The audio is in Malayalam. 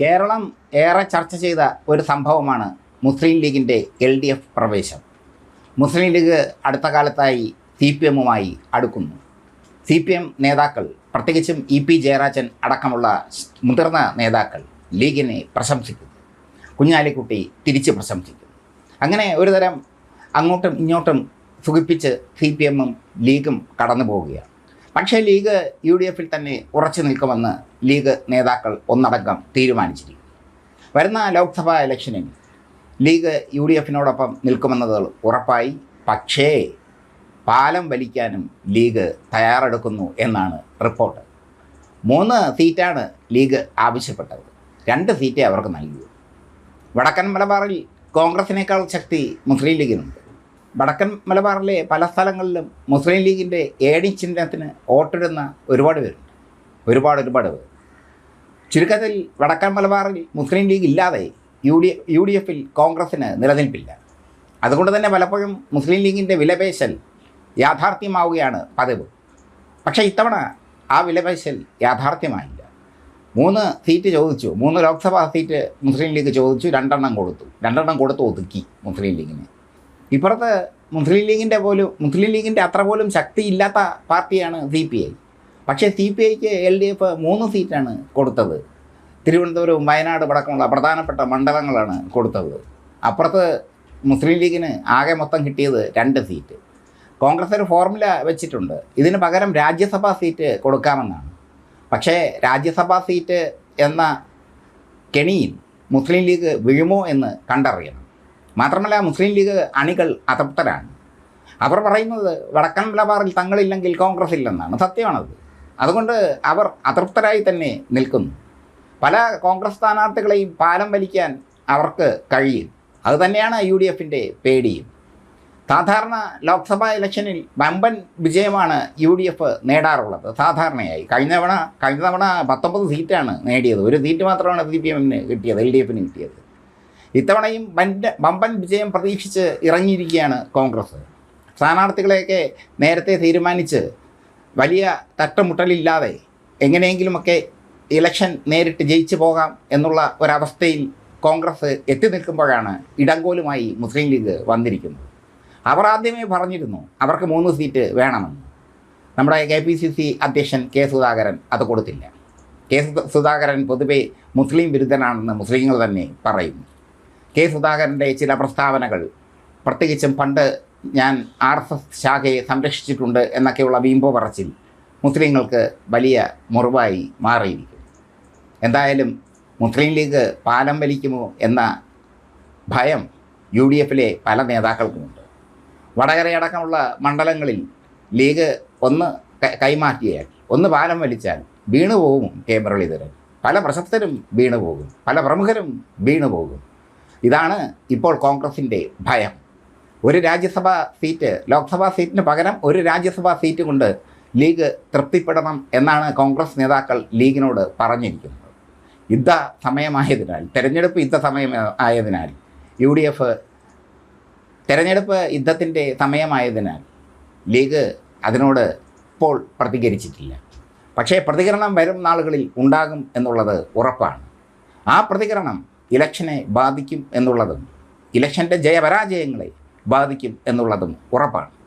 കേരളം ഏറെ ചർച്ച ചെയ്ത ഒരു സംഭവമാണ് മുസ്ലിം ലീഗിന്റെ എൽ ഡി എഫ് പ്രവേശം. മുസ്ലിം ലീഗ് അടുത്ത കാലത്തായി സി പി എമ്മുമായി അടുക്കുന്നു. സി പി എം നേതാക്കൾ പ്രത്യേകിച്ചും ഇ പി ജയരാജൻ അടക്കമുള്ള മുതിർന്ന നേതാക്കൾ ലീഗിനെ പ്രശംസിക്കുന്നു. കുഞ്ഞാലിക്കുട്ടി തിരിച്ച് പ്രശംസിക്കുന്നു. അങ്ങനെ ഒരു തരം അങ്ങോട്ടും ഇങ്ങോട്ടും സുഖിപ്പിച്ച് സി പി എമ്മും ലീഗും കടന്നു പോവുകയാണ് പക്ഷേ ലീഗ് യു ഡി എഫിൽ തന്നെ ഉറച്ചു നിൽക്കുമെന്ന് ലീഗ് നേതാക്കൾ ഒന്നടങ്കം തീരുമാനിച്ചിരിക്കുന്നു. വരുന്ന ലോക്സഭാ ഇലക്ഷനിൽ ലീഗ് യു ഡി എഫിനോടൊപ്പം നിൽക്കുമെന്നത് ഉറപ്പായി. പക്ഷേ പാലം വലിക്കാനും ലീഗ് തയ്യാറെടുക്കുന്നു എന്നാണ് റിപ്പോർട്ട്. മൂന്ന് സീറ്റാണ് ലീഗ് ആവശ്യപ്പെട്ടത്. രണ്ട് സീറ്റേ അവർക്ക് നൽകൂ വടക്കൻ മലബാറിൽ കോൺഗ്രസിനേക്കാൾ ശക്തി മുസ്ലിം ലീഗിനുണ്ട്. വടക്കൻ മലബാറിലെ പല സ്ഥലങ്ങളിലും മുസ്ലിം ലീഗിന്റെ ഏണി ചിഹ്നത്തിന് വോട്ടിടുന്ന ഒരുപാട് പേരുണ്ട്. ഒരുപാട് ഒരുപാട് പേർ. ചുരുക്കത്തിൽ വടക്കൻ മലബാറിൽ മുസ്ലിം ലീഗ് ഇല്ലാതെ യു ഡി യു ഡി എഫിൽ നിലനിൽപ്പില്ല. അതുകൊണ്ട് തന്നെ പലപ്പോഴും മുസ്ലിം ലീഗിന്റെ വിലപേശൽ യാഥാർത്ഥ്യമാവുകയാണ് പതിവ്. പക്ഷേ ഇത്തവണ ആ വിലപേശൽ യാഥാർത്ഥ്യമായില്ല. മൂന്ന് സീറ്റ് ചോദിച്ചു മൂന്ന് ലോക്സഭാ സീറ്റ് മുസ്ലിം ലീഗ് ചോദിച്ചു രണ്ടെണ്ണം കൊടുത്തു. രണ്ടെണ്ണം കൊടുത്ത് ഒതുക്കി മുസ്ലിം ലീഗിന്. ഇപ്പുറത്ത് മുസ്ലിം ലീഗിന്റെ പോലും മുസ്ലിം ലീഗിന്റെ അത്ര പോലും ശക്തിയില്ലാത്ത പാർട്ടിയാണ് സി പി ഐ. പക്ഷേ സി പി ഐക്ക് എൽ ഡി എഫ് മൂന്ന് സീറ്റാണ് കൊടുത്തത്. തിരുവനന്തപുരവും വയനാട് അടക്കമുള്ള പ്രധാനപ്പെട്ട മണ്ഡലങ്ങളാണ് കൊടുത്തത്. അപ്പുറത്ത് മുസ്ലിം ലീഗിന് ആകെ മൊത്തം കിട്ടിയത് രണ്ട് സീറ്റ്. കോൺഗ്രസ് ഒരു ഫോർമുല വെച്ചിട്ടുണ്ട്. ഇതിന് പകരം രാജ്യസഭാ സീറ്റ് കൊടുക്കാമെന്നാണ്. പക്ഷേ രാജ്യസഭാ സീറ്റ് എന്ന കെണിയിൽ മുസ്ലിം ലീഗ് വീഴുമോ എന്ന് കണ്ടറിയണം. മാത്രമല്ല മുസ്ലിം ലീഗ് അണികൾ അതൃപ്തരാണ്. അവർ പറയുന്നത് വടക്കൻ മലബാറിൽ തങ്ങളില്ലെങ്കിൽ കോൺഗ്രസ് ഇല്ലെന്നാണ്. സത്യമാണത്. അതുകൊണ്ട് അവർ അതൃപ്തരായി തന്നെ നിൽക്കുന്നു. പല കോൺഗ്രസ് സ്ഥാനാർത്ഥികളെയും പാലം വലിക്കാൻ അവർക്ക് കഴിയും. അതുതന്നെയാണ് യു ഡി എഫിന്റെ പേടിയും. സാധാരണ ലോക്സഭാ ഇലക്ഷനിൽ വമ്പൻ വിജയമാണ് യു ഡി എഫ് നേടാറുള്ളത്. സാധാരണയായി കഴിഞ്ഞ തവണ കഴിഞ്ഞ തവണ പത്തൊമ്പത് സീറ്റാണ് നേടിയത്. ഒരു സീറ്റ് മാത്രമാണ് സി പി എമ്മിന് കിട്ടിയത് എൽ ഡി എഫിന് കിട്ടിയത്. ഇത്തവണയും വന്റെ വമ്പൻ വിജയം പ്രതീക്ഷിച്ച് ഇറങ്ങിയിരിക്കുകയാണ് കോൺഗ്രസ്. സ്ഥാനാർത്ഥികളെയൊക്കെ നേരത്തെ തീരുമാനിച്ച് വലിയ തട്ടമുട്ടലില്ലാതെ എങ്ങനെയെങ്കിലുമൊക്കെ ഇലക്ഷൻ നേരിട്ട് ജയിച്ചു പോകാം എന്നുള്ള ഒരവസ്ഥയിൽ കോൺഗ്രസ് എത്തി നിൽക്കുമ്പോഴാണ് ഇടങ്കോലുമായി മുസ്ലിം ലീഗ് വന്നിരിക്കുന്നത്. അവർ ആദ്യമേ പറഞ്ഞിരുന്നു അവർക്ക് മൂന്ന് സീറ്റ് വേണമെന്ന്. നമ്മുടെ കെ പി സി സി അധ്യക്ഷൻ കെ സുധാകരൻ അത് കൊടുത്തില്ല. കെ സുധാകരൻ പൊതുവെ മുസ്ലിം വിരുദ്ധനാണെന്ന് മുസ്ലിങ്ങൾ തന്നെ പറയുന്നു. കെ സുധാകരന്റെ ചില പ്രസ്താവനകൾ പ്രത്യേകിച്ചും പണ്ട് ഞാൻ ആർ എസ് എസ് ശാഖയെ സംരക്ഷിച്ചിട്ടുണ്ട് എന്നൊക്കെയുള്ള വീമ്പോ പറച്ചിൽ മുസ്ലിങ്ങൾക്ക് വലിയ മുറിവായി മാറിയിരിക്കും എന്തായാലും മുസ്ലിം ലീഗ് പാലം വലിക്കുമോ എന്ന ഭയം യു ഡി എഫിലെ പല നേതാക്കൾക്കുമുണ്ട്. വടകരയടക്കമുള്ള മണ്ഡലങ്ങളിൽ ലീഗ് ഒന്ന് കൈമാറ്റിയാൽ ഒന്ന് പാലം വലിച്ചാൽ വീണു പോകും കെ മുരളീധരൻ. പല പ്രശസ്തരും വീണു പോകും പല പ്രമുഖരും വീണു പോകും. ഇതാണ് ഇപ്പോൾ കോൺഗ്രസിന്റെ ഭയം. ഒരു രാജ്യസഭാ സീറ്റ് ലോക്സഭാ സീറ്റിന് പകരം ഒരു രാജ്യസഭാ സീറ്റ് കൊണ്ട് ലീഗ് തൃപ്തിപ്പെടണം എന്നാണ് കോൺഗ്രസ് നേതാക്കൾ ലീഗിനോട് പറഞ്ഞിരിക്കുന്നത്. യുദ്ധ സമയമായതിനാൽ തെരഞ്ഞെടുപ്പ് യുദ്ധ സമയം ആയതിനാൽ യു ഡി എഫ് തെരഞ്ഞെടുപ്പ് യുദ്ധത്തിന്റെ സമയമായതിനാൽ ലീഗ് അതിനോട് ഇപ്പോൾ പ്രതികരിച്ചിട്ടില്ല. പക്ഷേ പ്രതികരണം വരും നാളുകളിൽ ഉണ്ടാകും എന്നുള്ളത് ഉറപ്പാണ്. ആ പ്രതികരണം ഇലക്ഷനെ ബാധിക്കും എന്നുള്ളതും ഇലക്ഷന്റെ ജയപരാജയങ്ങളെ ബാധിക്കും എന്നുള്ളതും ഉറപ്പാണ്.